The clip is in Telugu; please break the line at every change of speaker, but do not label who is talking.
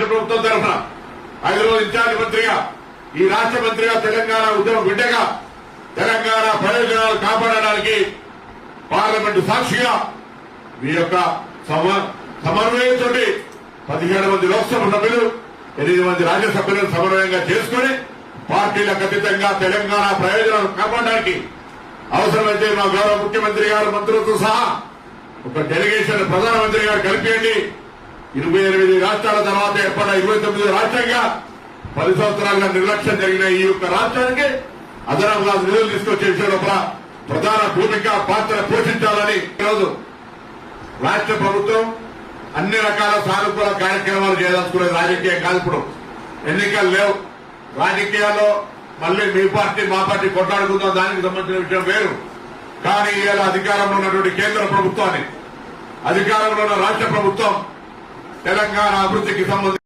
రాష్ట్ర ప్రభుత్వం తరఫున ఐదు రోజులు ఇన్ఛార్జ్ మంత్రిగా ఈ రాష్ట్ర మంత్రిగా తెలంగాణ ఉద్యమ బిడ్డగా తెలంగాణ ప్రయోజనాలు కాపాడడానికి పార్లమెంటు సాక్షిగా మీ యొక్క సమ- సమన్వయంతో పదిహేడు మంది లోక్సభ సభ్యులు ఎనిమిది మంది రాజ్యసభ్యులను సమన్వయంగా చేసుకుని పార్టీలకు అతీతంగా తెలంగాణ ప్రయోజనాలు కాపాడడానికి అవసరమైతే మా గౌరవ ముఖ్యమంత్రి గారు మంత్రులతో సహా ఒక డెలిగేషన్ ప్రధానమంత్రి గారు కలిపియండి. ఇరవై ఎనిమిది రాష్ట్రాల తర్వాత ఏర్పడిన ఇరవై తొమ్మిది రాష్ట్రంగా పది సంవత్సరాలుగా నిర్లక్ష్యం జరిగిన ఈ యొక్క రాష్ట్రానికి అదనంగా నిధులు తీసుకొచ్చే విషయంలో ప్రధాన భూమిక పాత్ర పోషించాలని ఈరోజు రాష్ట్ర ప్రభుత్వం అన్ని రకాల సానుకూల కార్యక్రమాలు చేయదలుచుకునే రాజకీయం కాదు ఇప్పుడు. ఎన్నికలు లేవు. రాజకీయాల్లో మళ్ళీ మీ పార్టీ మా పార్టీ కొట్లాడుకుందాం దానికి సంబంధించిన విషయం వేరు. కానీ ఇవాళ అధికారంలో ఉన్నటువంటి కేంద్ర ప్రభుత్వాన్ని అధికారంలో ఉన్న రాష్ట్ర ప్రభుత్వం తెలంగాణ అభివృద్ధికి సంబంధించి